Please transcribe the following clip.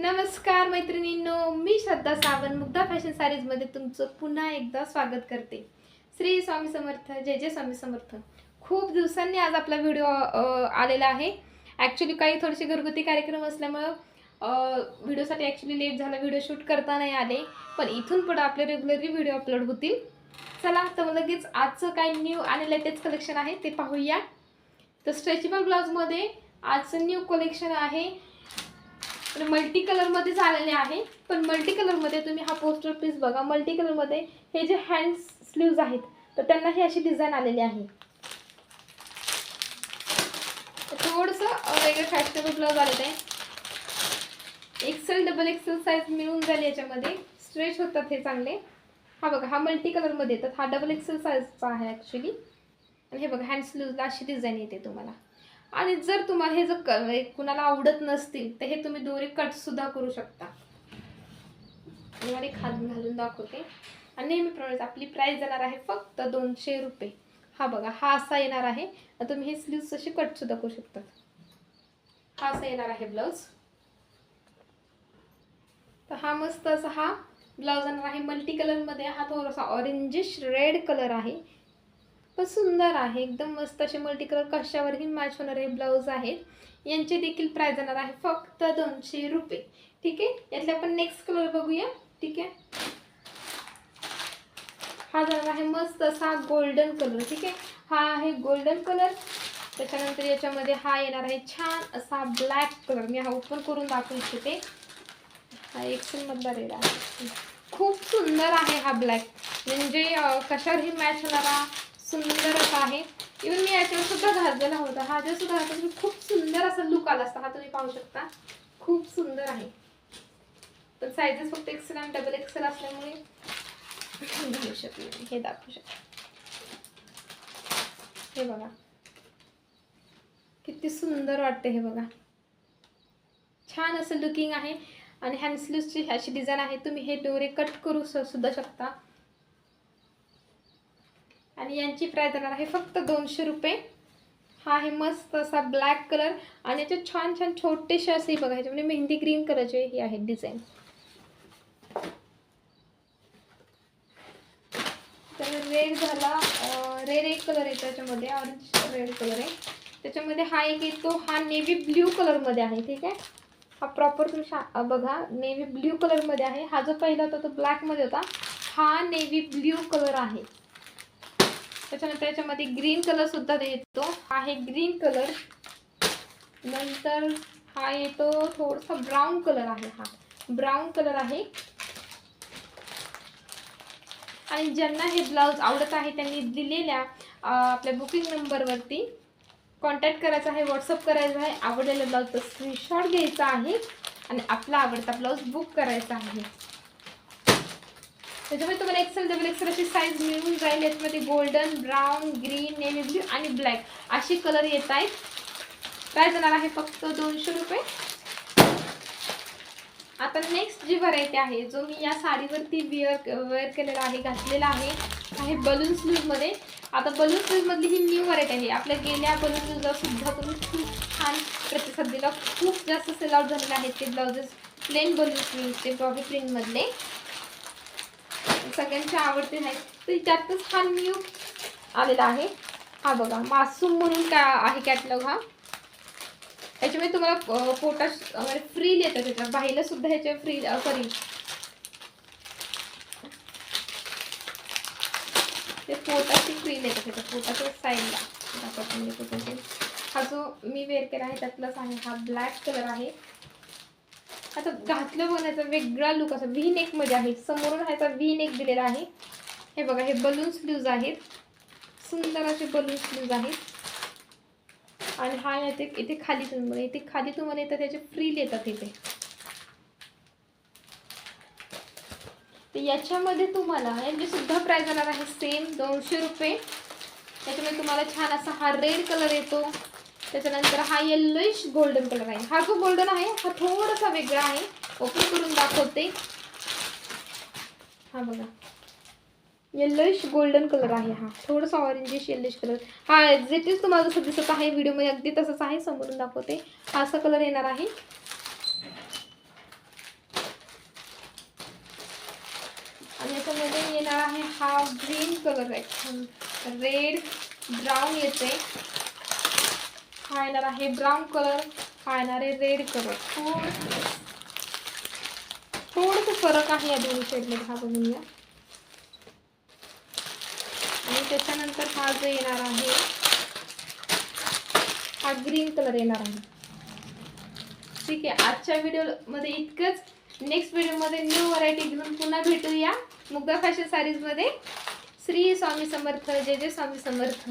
नमस्कार मैत्रिणींनो मी श्रद्धा सावंत मुग्धा फॅशन सारीजमध्ये तुमचं पुन्हा एकदा स्वागत करते. श्री स्वामी समर्थ जय जय स्वामी समर्थ. खूप दिवसांनी आज आपला व्हिडिओ आलेला आहे. ॲक्च्युली काही थोडेसे घरगुती कार्यक्रम असल्यामुळं व्हिडिओसाठी ॲक्च्युली लेट झाला व्हिडिओ शूट करता नाही आले. पण इथून पुढं आपले रेग्युलरली व्हिडिओ अपलोड होतील. चला तर मग लगेच आजचं काय न्यू आणि लेटेस्ट कलेक्शन आहे ते पाहूया. तर स्ट्रेचेबल ब्लाऊजमध्ये आजचं न्यू कलेक्शन आहे. मल्टी कलरमध्ये झालेले आहे. पण मल्टी कलरमध्ये तुम्ही हा पोस्टर पीस बघा. मल्टी कलरमध्ये हे जे हँड स्लीव्ज आहेत तर त्यांना ही अशी डिझाईन आलेली आहे. थोडंसं वेगळं फॅशनेबल ब्लाउज आलेलं आहे एक्सेल डबल एक्सेल साईज मिळून जाईल याच्यामध्ये. स्ट्रेच होतात हे चांगले. हा बघा हा मल्टी कलरमध्ये येतात. हा डबल एक्सेल साईजचा आहे ॲक्च्युली आणि हे बघा हँड स्लीवला अशी डिझाईन येते तुम्हाला. आणि जर तुम्हाला हे जर कुणाला आवडत नसतील तर हे तुम्ही दोरी कट सुद्धा करू शकता. तुम्हाला एक हात घालून दाखवते. आणि नेहमीप्रमाणे आपली प्राइस जाणार आहे फक्त दोनशे रुपये. हा बघा हा असा येणार आहे. तुम्ही हे स्लीव्स असे कट सुद्धा करू शकता. हा असा येणार आहे ब्लाऊज तर हा मस्त असा हा ब्लाऊज येणार आहे. मल्टी कलरमध्ये हा थोडासा ऑरेंजिश रेड कलर आहे. पण सुंदर आहे. एकदम मस्त असे मल्टी कलर कशावरही मॅच होणारे ब्लाऊज आहेत. यांचे देखील प्राईज जाणार आहे फक्त दोनशे रुपये. ठीक आहे? यातले आपण नेक्स्ट कलर बघूया. ठीक आहे? हा जाणार आहे मस्त असा गोल्डन कलर ठीक आहे? हा आहे गोल्डन कलर त्याच्यानंतर याच्यामध्ये हा येणार आहे छान असा ब्लॅक कलर मी हा ओपन करून दाखवू इच्छिते हा एक्सेलमधला रेड आहे. खूप सुंदर आहे हा ब्लॅक म्हणजे कशावरही मॅच होणारा सुंदर असा आहे. इव्हन मी याच्यावर सुद्धा घातलेला होता. हा जर सुद्धा घातला खूप सुंदर असा लुक आला असता हा तुम्ही पाहू शकता. खूप सुंदर आहे. पण सायझेस फक्त एक्सेल आणि डबल एक्सेल असल्यामुळे घेऊ शकले हे दाखवू शकते. हे बघा. किती सुंदर वाटते हे बघा. छान असं लुकिंग आहे. आणि हँड अशी डिझाईन आहे. तुम्ही हे दोरे कट करू स- सुद्धा शकता. आणि यांची प्राइस जाणार आहे फक्त दोनशे रुपये. हा आहे मस्त असा ब्लॅक कलर आणि याचे छान छान छोटेसे असे बघा ह्याच्यामध्ये म्हणजे मेहंदी ग्रीन कलरचे ही आहे डिझाईन तर रेड झाला रेड एक कलर आहे त्याच्यामध्ये ऑरेंज रेड कलर आहे. त्याच्यामध्ये हा एक येतो हा नेव्ही ब्ल्यू कलरमध्ये आहे ठीक आहे? हा प्रॉपर तुम्ही शा बघा नेव्ही ब्ल्यू कलरमध्ये आहे. हा जो पहिला होता तो ब्लॅकमध्ये होता. हा नेव्ही ब्ल्यू कलर आहे. त्याच्यानंतर याच्यामध्ये ग्रीन कलर सुद्धा येतो हा आहे ग्रीन कलर नंतर हा येतो थोडासा ब्राऊन कलर आहे हा. ब्राऊन कलर आहे. आणि ज्यांना हे ब्लाऊज आवडत आहे त्यांनी दिलेल्या आपल्या बुकिंग नंबरवरती कॉन्टॅक्ट करायचा आहे व्हॉट्सअप करायचा आहे. आवडलेल्या ब्लाऊजचा स्क्रीनशॉट घ्यायचा आहे. आणि आपला आवडता ब्लाऊज बुक करायचा आहे. त्याच्यामध्ये तुम्हाला एक्सेल डबल एक्सेल अशी साईज मिळून जाईल. याच्यामध्ये golden brown green navy blue आणि ब्लॅक असे कलर येत आहेत. काय जाणार आहे? फक्त दोनशे रुपये. आता नेक्स्ट जी व्हरायटी आहे जो मी या साडीवरती विअर वेअर केलेला आहे घातलेला आहे आहे बलून स्लीवमध्ये आता बलून स्लीवमधली ही न्यू व्हरायटी आहे. आपल्या गेल्या बलून स्लीवला सुद्धा तुम्ही खूप छान प्रतिसाद दिला. खूप जास्त सेल आउट झालेले आहेत ते ब्लाउजेस प्लेन बलून स्लीवचे बॉबी प्रिंटमधले सगळ्यांचे आवडते नाही. तर त्यातच हा न्यू आलेला आहे. हा बघा मासूम म्हणून का आहे कॅटलॉग हा. याच्यामध्ये तुम्हाला फोटा वगैरे फ्री येतात त्याच्यात. बाहेरला सुद्धा ह्याच्या फ्री सॉरी ते पोटाची फ्री देतात त्याच्या पोटाच्या साईडला दाखवते मी हा जो मी वेअर केला आहे त्यातलाच आहे. हा ब्लॅक कलर आहे. आता घातलं बघण्याचा वेगळा लुक असा व्ही नेकमध्ये आहे. समोरून ह्याचा व्ही नेक दिलेला आहे. हे बघा हे बलून स्लीव्ज आहेत. सुंदर असे बलून स्लीव्ज आहेत. आणि हा येते इथे खाली तुम्हाला इथे खाली तुम्हाला येतात त्याचे फ्रील येतात इथे. तर याच्यामध्ये तुम्हाला यांची सुद्धा प्राइस जाणार आहे सेम दोनशे रुपये. त्याच्यामध्ये तुम्हाला छान असा हा रेड कलर येतो. त्याच्यानंतर हा येल्लोइश गोल्डन कलर आहे. हा जो गोल्डन आहे हा थोडासा वेगळा आहे. ओपन करून दाखवते. हा बघा. येल्लोइश गोल्डन कलर आहे हा. थोडासा ऑरेंजिश येल्लोइश कलर हा एक्झॅक्टलीच तुम्हाला जसं दिसत आहे व्हिडिओमध्ये अगदी तसंच आहे. समोरून दाखवते. हा असा कलर येणार आहे. आणि याच्यामध्ये येणार आहे हा ग्रीन कलर आहे. रेड ब्राऊन येते. हा येणार आहे ब्राऊन कलर हा येणार आहे रेड कलर. थोड थोडंसं फरक आहे या दोन्ही शेडमध्ये हा बघून घ्या. आणि त्याच्यानंतर हा जो येणार आहे हा ग्रीन कलर येणार आहे. ठीक आहे आजच्या व्हिडिओमध्ये इतकंच. नेक्स्ट व्हिडिओमध्ये न्यू व्हरायटी घेऊन पुन्हा भेटूया. मुग्धा फॅशन साडीजमध्ये श्री स्वामी समर्थ जय जय स्वामी समर्थ.